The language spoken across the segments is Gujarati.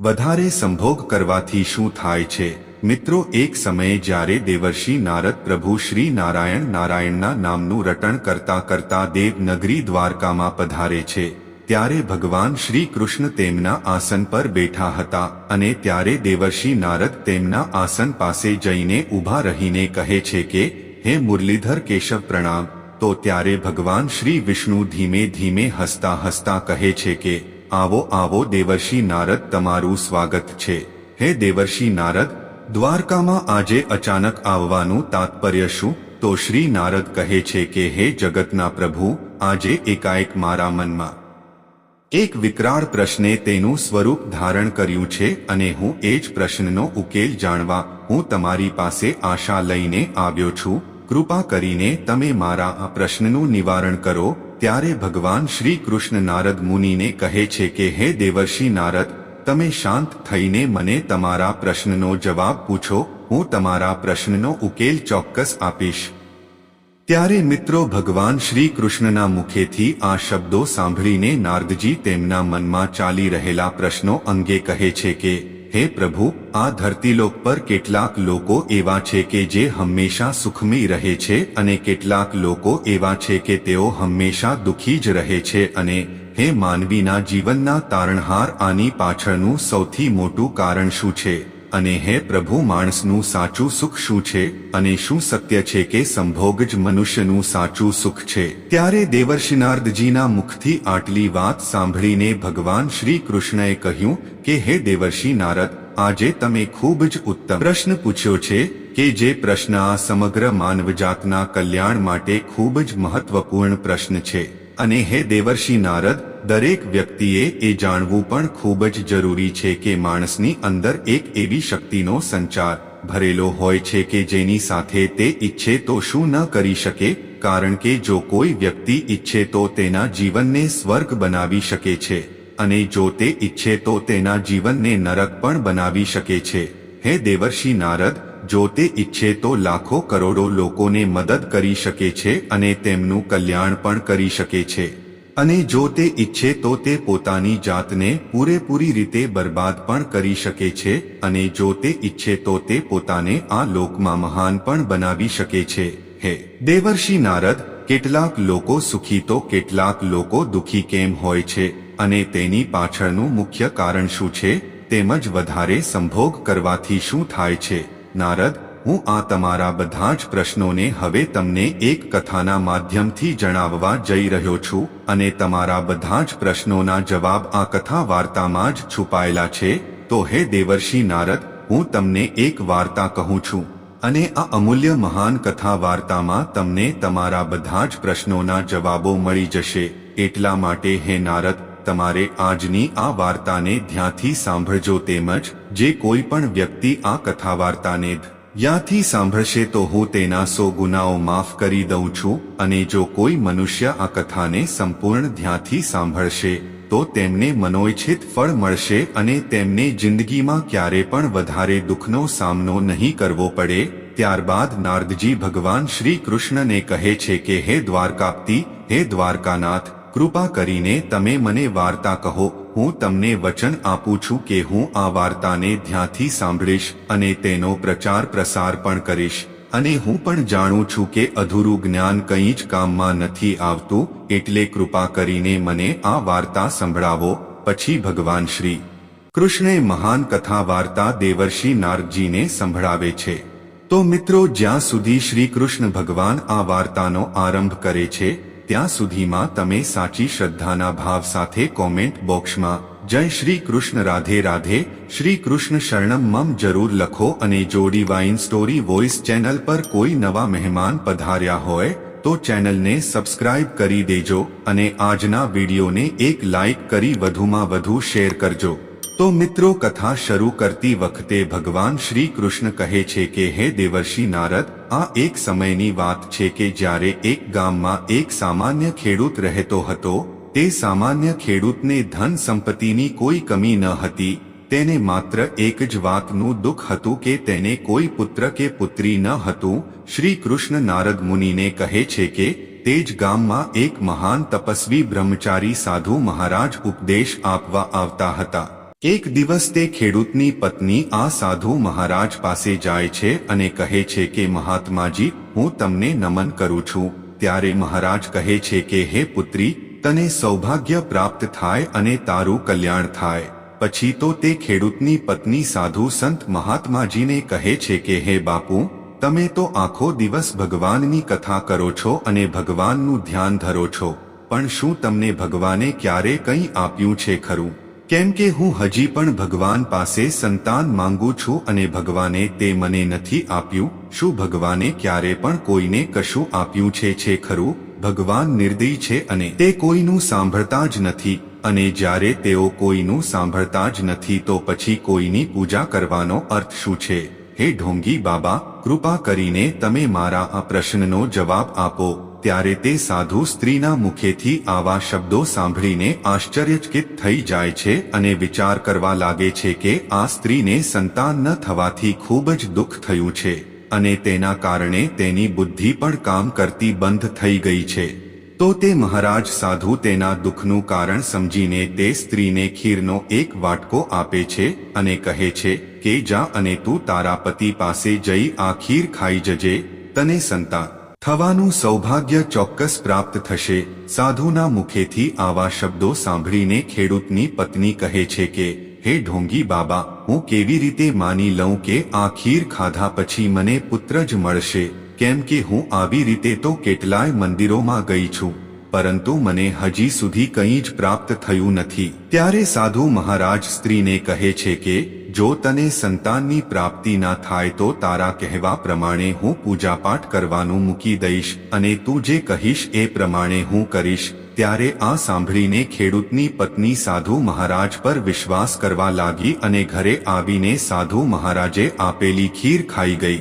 વધારે સંભોગ કરવાથી શું થાય છે? મિત્રો, એક સમયે જ્યારે દેવર્ષિ નારદ પ્રભુ શ્રી નારાયણ નારાયણના નામનું રટણ કરતા કરતા દેવનગરી દ્વારકામાં પધારે છે, ત્યારે ભગવાન શ્રી કૃષ્ણ તેમના આસન પર બેઠા હતા અને ત્યારે દેવર્ષિ નારદ તેમના આસન પાસે જઈને ઊભા રહીને કહે છે કે, હે મુરલીધર કેશવ પ્રણામ. તો ત્યારે ભગવાન શ્રી વિષ્ણુ ધીમે ધીમે હસતા હસતા કહે છે કે આવો આવો, દેવર્ષિ નારદ, તમારું સ્વાગત છે. હે દેવર્ષિ નારદ, દ્વારકામાં આજે અચાનક આવવાનું તાત્પર્ય શું? તો શ્રી નારદ કહે છે કે, હે જગતના પ્રભુ, આજે એકાએક મારા મનમાં એક વિકરાળ પ્રશ્ને તેનું સ્વરૂપ ધારણ કર્યું છે અને હું એ જ પ્રશ્નનો ઉકેલ જાણવા હું તમારી પાસે આશા લઈને આવ્યો છું. કૃપા કરીને તમે મારા આ પ્રશ્નનું નિવારણ કરો ત્યારે ભગવાન શ્રી કૃષ્ણ નારદ મુનિને કહે છે કે, હે દેવર્ષિ નારદ, તમે શાંત થઈને મને તમારા પ્રશ્નનો જવાબ પૂછો, હું તમારા પ્રશ્નનો ઉકેલ ચોક્કસ આપીશ. ત્યારે મિત્રો, ભગવાન શ્રી કૃષ્ણના મુખેથી આ શબ્દો સાંભળીને નારદજી તેમના મનમાં ચાલી રહેલા પ્રશ્નો અંગે કહે છે કે હે પ્રભુ, આ ધરતીલોક પર કેટલાક લોકો એવા છે કે જે હંમેશા સુખમી રહે છે અને કેટલાક લોકો એવા છે કે તેઓ હંમેશા દુઃખી જ રહે છે અને હે માનવીના જીવનના તારણહાર આની પાછળનું સૌથી મોટું કારણ શું છે? અને હે પ્રભુ માણસનું સાચું સુખ શું છે? અને શું સત્ય છે કે સંભોગ જ મનુષ્યનું સાચું સુખ છે? ત્યારે દેવર્ષિનાર્દજીના મુખથી આટલી વાત સાંભળીને ભગવાન શ્રી કૃષ્ણએ કહ્યું કે, હે દેવર્ષિ નારદ આજે તમે ખૂબ જ ઉત્તમ પ્રશ્ન પૂછ્યો છે કે જે પ્રશ્ન આ સમગ્ર માનવજાતના કલ્યાણ માટે ખૂબ જ મહત્વપૂર્ણ પ્રશ્ન છે. અને હે દેવર્ષિ નારદ, દરેક વ્યક્તિએ એ જાણવું પણ ખૂબ જ જરૂરી છે કે માણસની અંદર એક એવી શક્તિનો સંચાર ભરેલો હોય છે કે જેની સાથે તે ઈચ્છે તો શું ન કરી શકે, કારણ કે જો કોઈ વ્યક્તિ ઈચ્છે તો તેના જીવનને સ્વર્ગ બનાવી શકે છે, અને જો તે ઈચ્છે તો તેના જીવનને નરક પણ બનાવી શકે છે. હે દેવર્ષિ નારદ જો તે ઈચ્છે તો લાખો કરોડો લોકોને મદદ કરી શકે છે અને તેમનું કલ્યાણ પણ કરી શકે છે. અને જો તે ઈચ્છે તો તે પોતાની જાતને પૂરેપૂરી રીતે બરબાદ પણ કરી શકે છે અને જો તે ઈચ્છે તો તે પોતાને આ લોકમાં મહાન પણ બનાવી શકે છે. હે, દેવર્ષિ નારદ, કેટલાક લોકો સુખી તો કેટલાક લોકો દુખી કેમ હોય છે? અને તેની પાછળનું મુખ્ય કારણ શું છે? તેમજ વધારે સંભોગ કરવાથી શું થાય છે? નારદ, હું આ તમારા બધા જ પ્રશ્નોને હવે તમને એક કથાના માધ્યમથી જણાવવા જઈ રહ્યો છું અને તમારા બધા જ પ્રશ્નોના જવાબ આ કથા વાર્તામાં જ છુપાયેલા છે. તો હે દેવર્ષિ નારદ, હું તમને એક વાર્તા કહું છું અને આ અમૂલ્ય મહાન કથા વાર્તામાં તમને તમારા બધા જ પ્રશ્નોના જવાબો મળી જશે. એટલા માટે હે નારદ, તમારે આજની આ વાર્તાને ધ્યાનથી સાંભળજો તેમજ જે કોઈ પણ વ્યક્તિ આ કથા વાર્તાને યાથી સાંભળશે તો હું તેના સો ગુનાઓ માફ કરી દઉં છું અને જો કોઈ મનુષ્ય આ કથાને સંપૂર્ણ ધ્યાનથી સાંભળશે, તો તેમને મનોઈચ્છિત ફળ મળશે અને તેમને જિંદગીમાં ક્યારે પણ વધારે દુઃખનો સામનો નહીં કરવો પડે. ત્યારબાદ નારદજી ભગવાન શ્રી કૃષ્ણને કહે છે કે, હે દ્વારકાપ્તિ, હે દ્વારકાનાથ કૃપા કરીને તમે મને વાર્તા કહો. હું તમને વચન આપું છું કે હું આ વાર્તાને ધ્યાનથી સાંભળીશ અને તેનો પ્રચાર પ્રસાર પણ કરીશ. અને હું પણ જાણું છું કે અધૂરું જ્ઞાન કંઈ જ કામમાં નથી આવતું, એટલે કૃપા કરીને મને આ વાર્તા સંભળાવો. પછી ભગવાન શ્રી કૃષ્ણે મહાન કથા વાર્તા દેવર્ષિ નારદજીને સંભળાવે છે. તો મિત્રો, જ્યાં સુધી શ્રી કૃષ્ણ ભગવાન આ વાર્તાનો આરંભ કરે છે ત્યાં સુધીમાં તમે સાચી શ્રદ્ધાના ભાવ સાથે કોમેન્ટ બોક્સમાં જય શ્રી કૃષ્ણ, રાધે રાધે, શ્રી કૃષ્ણ શરણમ, મમ જરૂર લખો અને જોડી વાઇન સ્ટોરી વોઇસ ચેનલ પર કોઈ નવા મહેમાન પધાર્યા હોય, તો ચેનલને સબસ્ક્રાઇબ કરી દેજો અને આજના વિડીયોને એક લાઇક કરી વધુમાં વધુ શેર કરજો. તો મિત્રો કથા શરૂ કરતી વખતે ભગવાન શ્રી કૃષ્ણ કહે છે કે, હે દેવર્ષિ નારદ, આ એક સમયની વાત છે કે જ્યારે એક ગામમાં એક સામાન્ય ખેડૂત રહેતો હતો, તે સામાન્ય ખેડૂતને ધન સંપત્તિની કોઈ કમી ન હતી, તેને માત્ર એક જ વાતનું દુઃખ હતું કે તેને કોઈ પુત્ર કે પુત્રી ન હતું. શ્રી કૃષ્ણ નારદ મુનિને કહે છે કે, તે જ ગામમાં એક મહાન તપસ્વી બ્રહ્મચારી સાધુ મહારાજ ઉપદેશ આપવા આવતા હતા. એક દિવસ તે ખેડૂતની પત્ની આ સાધુ મહારાજ પાસે જાય છે અને કહે છે કે, મહાત્માજી, હું તમને નમન કરું છું. ત્યારે મહારાજ કહે છે કે, હે પુત્રી, તને સૌભાગ્ય પ્રાપ્ત થાય અને તારું કલ્યાણ થાય. પછી તો તે ખેડૂતની પત્ની સાધુ સંત મહાત્માજીને કહે છે કે, હે બાપુ, તમે તો આખો દિવસ ભગવાનની કથા કરો છો અને ભગવાનનું ધ્યાન ધરો છો, પણ શું તમને ભગવાને ક્યારે કંઈ આપ્યું છે ખરું? કેમ કે હું હજી પણ ભગવાન પાસે સંતાન માંગુ છું અને ભગવાને તે મને નથી આપ્યું, શું ભગવાને ક્યારે પણ કોઈને કશું આપ્યું છે છે ખરું? ભગવાન નિર્દય છે અને તે કોઈનું સાંભળતા જ નથી, અને જ્યારે તેઓ કોઈનું સાંભળતા જ નથી તો પછી કોઈની પૂજા કરવાનો અર્થ શું છે? હે ઢોંગી બાબા, કૃપા કરીને તમે મારા આ પ્રશ્નનો જવાબ આપો. ત્યારે તે સાધુ સ્ત્રીના મુખેથી આવા શબ્દો સાંભળીને આશ્ચર્યચકિત થઈ જાય છે અને વિચાર કરવા લાગે છે કે આ સ્ત્રીને સંતાન ન થવાથી ખૂબ જ દુઃખ થયું છે અને તેના કારણે તેની બુદ્ધિ પણ કામ કરતી બંધ થઈ ગઈ છે. તો તે મહારાજ સાધુ તેના દુઃખનું કારણ સમજીને તે સ્ત્રીને ખીરનો એક વાટકો આપે છે અને કહે છે, કે જા અને તું તારા પતિ પાસે જઈ આ ખીર ખાઈ જજે, તને સંતાન થવાનું સૌભાગ્ય ચોક્કસ પ્રાપ્ત થશે. સાધુના મુખેથી આવા શબ્દો સાંભળીને ખેડૂતની પત્ની કહે છે કે, હે ઢોંગી બાબા, હું કેવી રીતે માની લઉં કે આ ખીર ખાધા પછી મને પુત્ર જ મળશે? કેમ કે હું આવી રીતે તો કેટલાય મંદિરોમાં ગઈ છું. પરંતુ મને હજી સુધી કંઈ જ પ્રાપ્ત થયું નથી. ત્યારે સાધુ મહારાજ સ્ત્રીને કહે છે કે જો તને સંતાનની પ્રાપ્તિ ના થાય તો તારા કહેવા પ્રમાણે હું પૂજાપાઠ કરવાનું મૂકી દઈશ અને તું જે કહીશ એ પ્રમાણે હું કરીશ. ત્યારે આ સાંભળીને ખેડૂતની પત્ની સાધુ મહારાજ પર વિશ્વાસ કરવા લાગી અને ઘરે આવીને સાધુ મહારાજે આપેલી ખીર ખાઈ ગઈ.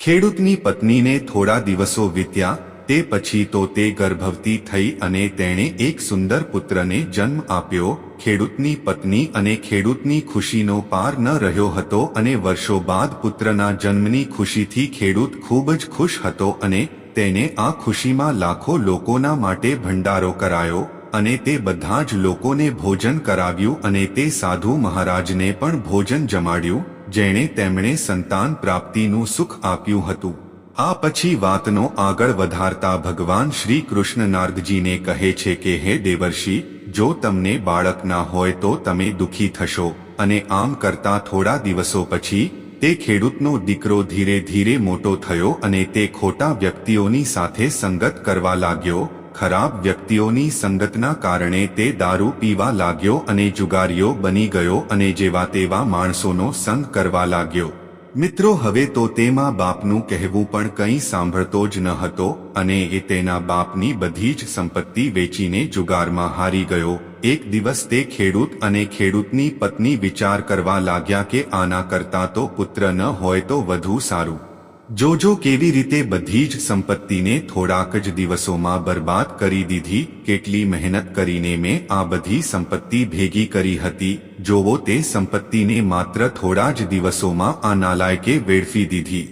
ખેડૂતની પત્નીને થોડા દિવસો વીત્યા તે પછી તો તે ગર્ભવતી થઈ અને તેણે એક સુંદર પુત્રને જન્મ આપ્યો, ખેડૂતની પત્ની અને ખેડૂતની ખુશીનો પાર ન રહ્યો હતો અને વર્ષો બાદ પુત્રના જન્મની ખુશીથી ખેડૂત ખૂબ જ ખુશ હતો અને તેને આ ખુશીમાં લાખો લોકોના માટે ભંડારો કરાયો અને તે બધા જ લોકોને ભોજન કરાવ્યું અને તે સાધુ મહારાજને પણ ભોજન જમાડ્યું, જેણે તેમણે સંતાન પ્રાપ્તિનું સુખ આપ્યું હતું. આ પછી વાતનો આગળ વધારતા ભગવાન શ્રી કૃષ્ણ નારદજીને કહે છે કે, હે દેવર્ષિ, જો તમને બાળક ના હોય તો તમે દુખી થશો અને આમ કરતા થોડા દિવસો પછી તે ખેડૂતનો દીકરો ધીરે ધીરે મોટો થયો અને તે ખોટા વ્યક્તિઓની સાથે સંગત કરવા લાગ્યો. ખરાબ વ્યક્તિઓની સંગતના કારણે તે દારૂ પીવા લાગ્યો અને જુગારીઓ બની ગયો અને જેવા તેવા માણસોનો સંગ કરવા લાગ્યો. મિત્રો, હવે તો તેમાં બાપનું કહેવું પણ કંઈ સાંભળતો જ ન હતો અને એ તેના બાપની બધી જ સંપત્તિ વેચીને જુગારમાં હારી ગયો. એક દિવસ તે ખેડૂત અને ખેડૂતની પત્ની વિચાર કરવા લાગ્યા કે આના કરતા તો પુત્ર ન હોય તો વધુ સારું. જોજો કેવી રીતે બધી જ સંપત્તિને થોડાક જ દિવસોમાં બરબાદ કરી દીધી, કેટલી મહેનત કરીને મેં આ બધી સંપત્તિ ભેગી કરી હતી, જોવો તે સંપત્તિને માત્ર થોડા જ દિવસોમાં આ નાલાયકે વેડફી દીધી.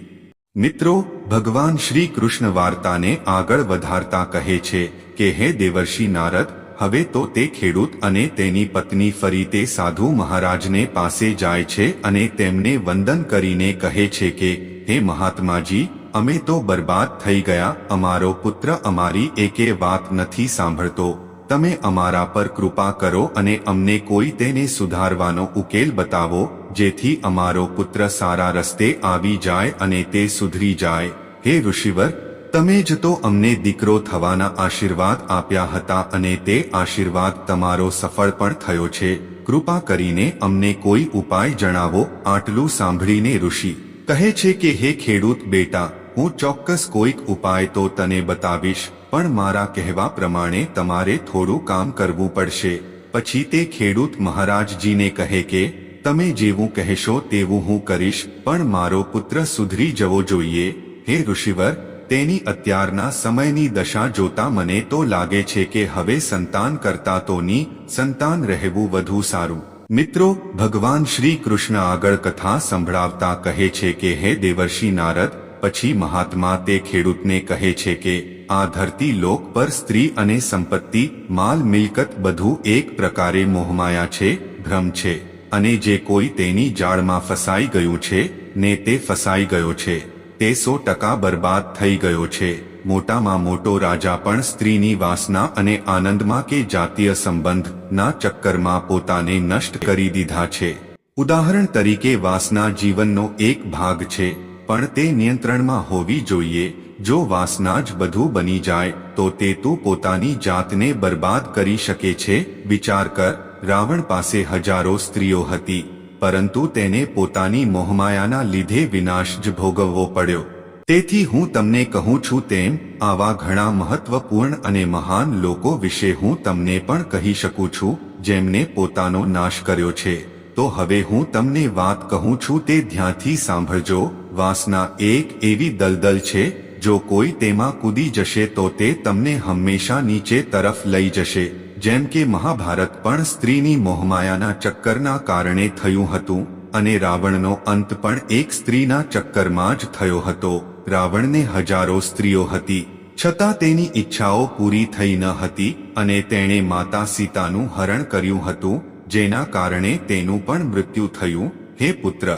મિત્રો, ભગવાન શ્રી કૃષ્ણ વાર્તાને આગળ વધારતા કહે છે કે, હે દેવર્ષિ નારદ, હવે તો તે ખેડૂત અને તેની પત્ની ફરી તે સાધુ મહારાજને પાસે જાય છે અને તેમને વંદન કરીને કહે છે કે હે મહાત્માજી, અમે તો બરબાદ થઈ ગયા, અમારો પુત્ર અમારી એકે વાત નથી સાંભળતો. તમે અમારા પર કૃપા કરો અને અમને કોઈ તેને સુધારવાનો ઉકેલ બતાવો, જેથી અમારો પુત્ર સારા રસ્તે આવી જાય અને તે સુધરી જાય. હે ઋષિવર, તમે જ તો અમને દીકરો થવાના આશીર્વાદ આપ્યા હતા અને તે આશીર્વાદ તમારો સફળ પણ થયો છે. કૃપા કરીને અમને કોઈ ઉપાય જણાવો, આટલું સાંભળીને ઋષિ. કહે છે કે, હે ખેડૂત બેટા, હું ચોક્કસ કોઈક ઉપાય તો તને બતાવીશ, પણ મારા કહેવા પ્રમાણે તમારે થોડું કામ કરવું પડશે. પછી તે ખેડૂત મહારાજજીને કહે કે, તમે જેવું કહેશો તેવું હું કરીશ, પણ મારો પુત્ર સુધરી જવો જોઈએ. હે ઋષિવર, તેની અત્યારના સમયની દશા જોતા મને તો લાગે છે કે હવે સંતાન કરતા તો ની સંતાન રહેવું વધુ સારું. મિત્રો, ભગવાન શ્રી કૃષ્ણ આગળ કથા સંભળાવતા કહે છે કે, હે દેવર્ષિ નારદ, પછી મહાત્મા તે ખેડૂતને કહે છે કે, આ ધરતી લોક પર સ્ત્રી અને સંપત્તિ, માલ, મિલકત બધું એક પ્રકારે મોહમાયા છે, ભ્રમ છે, અને જે કોઈ તેની જાળમાં ફસાઈ ગયું છે, ને તે ફસાઈ ગયો છે, તે સો ટકા બરબાદ થઈ ગયો છે. મોટામાં મોટો રાજા પણ સ્ત્રીની વાસના અને આનંદમાં કે જાતીય સંબંધના ચક્કરમાં પોતાને નષ્ટ કરી દીધા છે. ઉદાહરણ તરીકે વાસના જીવનનો એક ભાગ છે, પણ તે નિયંત્રણમાં હોવી જોઈએ. જો વાસના જ બધું બની જાય, તો તે તું પોતાની જાતને બરબાદ કરી શકે છે. વિચાર કર, રાવણ પાસે હજારો સ્ત્રીઓ હતી, પરંતુ તેને પોતાની મોહમાયાના લીધે વિનાશ જ ભોગવવો પડ્યો. તેથી હું તમને કહું છું તેમ, આવા ઘણા મહત્વપૂર્ણ અને મહાન લોકો વિશે હું તમને પણ કહી શકું છું, જેમને પોતાનો નાશ કર્યો છે. તો હવે હું તમને વાત કહું છું તે ધ્યાનથી સાંભળજો, વાસના એક એવી દલદલ છે, જો કોઈ તેમાં કૂદી જશે તો તે તમને હંમેશા નીચે તરફ લઈ જશે. જેમ કે મહાભારત પણ સ્ત્રીની મોહમાયાના ચક્કરના કારણે થયું હતું, અને રાવણનો અંત પણ એક સ્ત્રીના ચક્કરમાં જ થયો હતો. રાવણને હજારો સ્ત્રીઓ હતી. છતાં તેની ઈચ્છાઓ પૂરી થઈ ન હતી અને તેણે માતા સીતાનું હરણ કર્યું હતું, જેના કારણે તેનું પણ મૃત્યુ થયું. હે પુત્ર,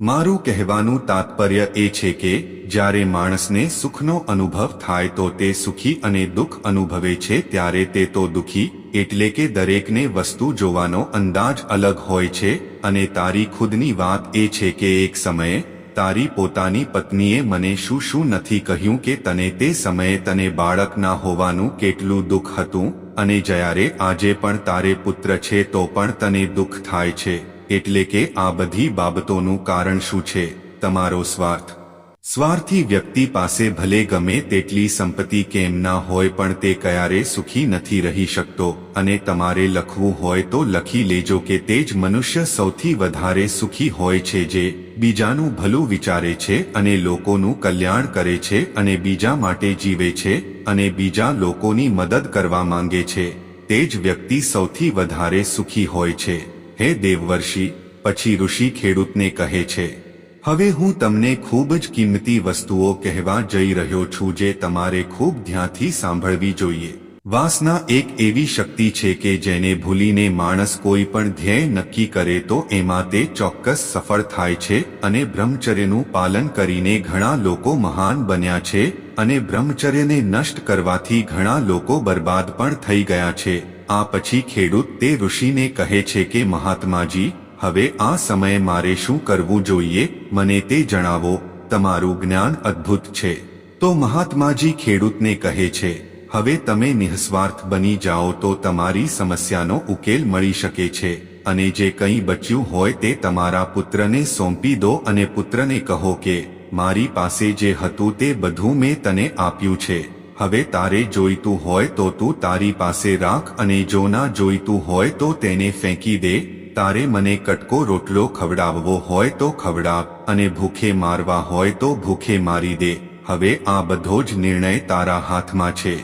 મારું કહેવાનું તાત્પર્ય એ છે કે, જ્યારે માણસને સુખનો અનુભવ થાય તો તે સુખી અને દુઃખ અનુભવે છે, ત્યારે તે તો દુઃખી, એટલે કે દરેકને વસ્તુ જોવાનો અંદાજ અલગ હોય છે. અને તારી ખુદની વાત એ છે કે એક સમયે તારી પોતાની પત્નીએ મને શું શું નથી કહ્યું કે તને તે સમયે તને બાળક ના હોવાનું કેટલું દુઃખ હતું? અને જ્યારે આજે પણ તારે પુત્ર છે તો પણ તને દુઃખ થાય છે. એટલે કે આ બધી બાબતોનું કારણ શું છે? તમારો સ્વાર્થ. સ્વાર્થી વ્યક્તિ પાસે ભલે ગમે તેટલી સંપત્તિ કેમ ના હોય પણ તે ક્યારે સુખી નથી રહી શકતો, અને તમારે લખવું હોય તો લખી લેજો કે તે જ મનુષ્ય સૌથી વધારે સુખી હોય છે જે બીજાનું ભલું વિચારે છે અને લોકોનું કલ્યાણ કરે છે અને બીજા માટે જીવે છે અને બીજા લોકોની મદદ કરવા માંગે છે. તે જ વ્યક્તિ સૌથી વધારે સુખી હોય છે. હે દેવવર્ષિ, પછી ઋષિ ખેડૂતને કહે છે હવે હું તમને ખૂબ જ કિંમતી વસ્તુઓ કહેવા જઈ રહ્યો છું જે તમારે ખૂબ ધ્યાનથી સાંભળવી જોઈએ. વાસના એક એવી શક્તિ છે કે જેને ભૂલીને માણસ કોઈ પણ ધ્યેય નક્કી કરે તો એમાં તે ચોક્કસ સફળ થાય છે અને બ્રહ્મચર્યનું પાલન કરીને ઘણા લોકો મહાન બન્યા છે અને બ્રહ્મચર્યને નષ્ટ કરવાથી ઘણા લોકો બરબાદ પણ થઈ ગયા છે. આ પછી ખેડૂત તે ઋષિને કહે છે કે મહાત્માજી હવે આ સમયે મારે શું કરવું જોઈએ? મને તે જણાવો. તમારું જ્ઞાન અદ્ભુત છે. તો મહાત્માજી ખેડૂતને કહે છે, હવે તમે નિઃસ્વાર્થ બની જાઓ તો તમારી સમસ્યાનો ઉકેલ મળી શકે છે. અને જે કંઈ બચ્યું હોય તે તમારા પુત્રને સોંપી દો અને પુત્રને કહો કે, મારી પાસે જે હતું તે બધું મેં તને આપ્યું છે. હવે તારે જોઈતું હોય તો તું તારી પાસે રાખ અને જો ના જોઈતું હોય તો તેને ફેંકી દે. તારે મને કટકો રોટલો ખવડાવવો હોય તો ખવડાવ અને ભૂખે મારવા હોય તો ભૂખે મારી દે. હવે આ બધો જ નિર્ણય તારા હાથમાં છે.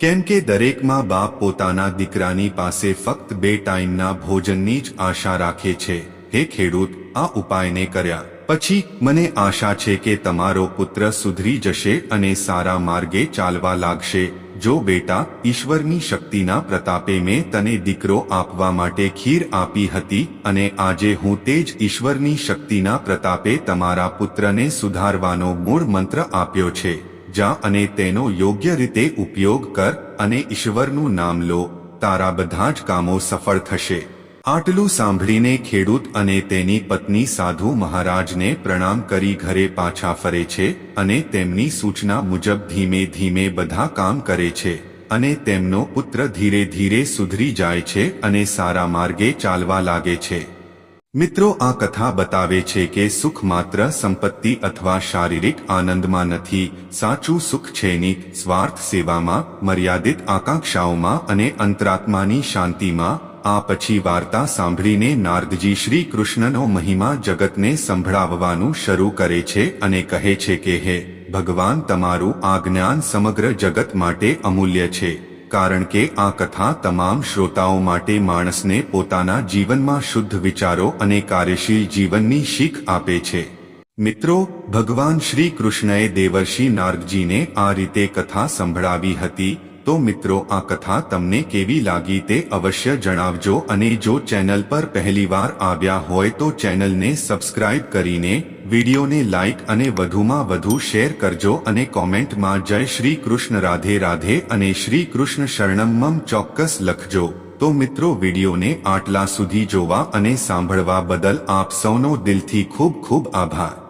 કેમ કે દરેકમાં બાપ પોતાના દીકરાની પાસે ફક્ત બે ટાઈમના ભોજનની જ આશા રાખે છે. હે ખેડૂત, આ ઉપાયને કર્યા. પછી મને આશા છે કે તમારો પુત્ર સુધરી જશે અને સારા માર્ગે ચાલવા લાગશે. જો બેટા, ઈશ્વરની શક્તિના પ્રતાપે મેં તને દીકરો આપવા માટે ખીર આપી હતી અને આજે હું તે જ ઈશ્વરની શક્તિના પ્રતાપે તમારા પુત્રને સુધારવાનો મૂળ મંત્ર આપ્યો છે. જા અને તેનો યોગ્ય રીતે ઉપયોગ કર અને ઈશ્વરનું નામ લો. તારા બધા જ કામો સફળ થશે. આટલું સાંભળીને ખેડૂત અને તેની પત્ની સાધુ મહારાજને પ્રણામ કરી ઘરે પાછા ફરે છે અને તેમની સૂચના મુજબ ધીમે ધીમે બધા કામ કરે છે અને તેમનો પુત્ર ધીરે ધીરે સુધરી જાય છે અને સારા માર્ગે ચાલવા લાગે છે. મિત્રો, આ કથા બતાવે છે કે સુખ માત્ર સંપત્તિ અથવા શારીરિક આનંદમાં નથી, સાચું સુખ છેની સ્વાર્થ સેવામાં, મર્યાદિત આકાંક્ષાઓમાં અને અંતરાત્માની શાંતિમાં આ પછી વાર્તા સાંભળીને નારદજી શ્રી કૃષ્ણનો મહિમા જગતને સંભળાવવાનું શરૂ કરે છે અને કહે છે કે, હે ભગવાન, તમારું આ જ્ઞાન સમગ્ર જગત માટે અમૂલ્ય છે, કારણ કે આ કથા તમામ શ્રોતાઓ માટે માણસને પોતાના જીવનમાં શુદ્ધ વિચારો અને કાર્યશીલ જીવનની શીખ આપે છે. મિત્રો, ભગવાન શ્રી કૃષ્ણએ દેવર્ષિ નારદજીને આ રીતે કથા સંભળાવી હતી તો મિત્રો, આ કથા તમને કેવી લાગી તે અવશ્ય જણાવજો અને જો ચેનલ પર પહેલીવાર આવ્યા હોય તો ચેનલને સબસ્ક્રાઇબ કરીને વિડીયોને લાઇક અને વધુમાં વધુ શેર કરજો અને કોમેન્ટમાં જય શ્રી કૃષ્ણ રાધે રાધે અને શ્રી કૃષ્ણ શરણમમ ચોક્કસ લખજો. તો મિત્રો, વિડીયોને આટલા સુધી જોવા અને સાંભળવા બદલ આપ સૌનો દિલથી ખૂબ ખૂબ આભાર.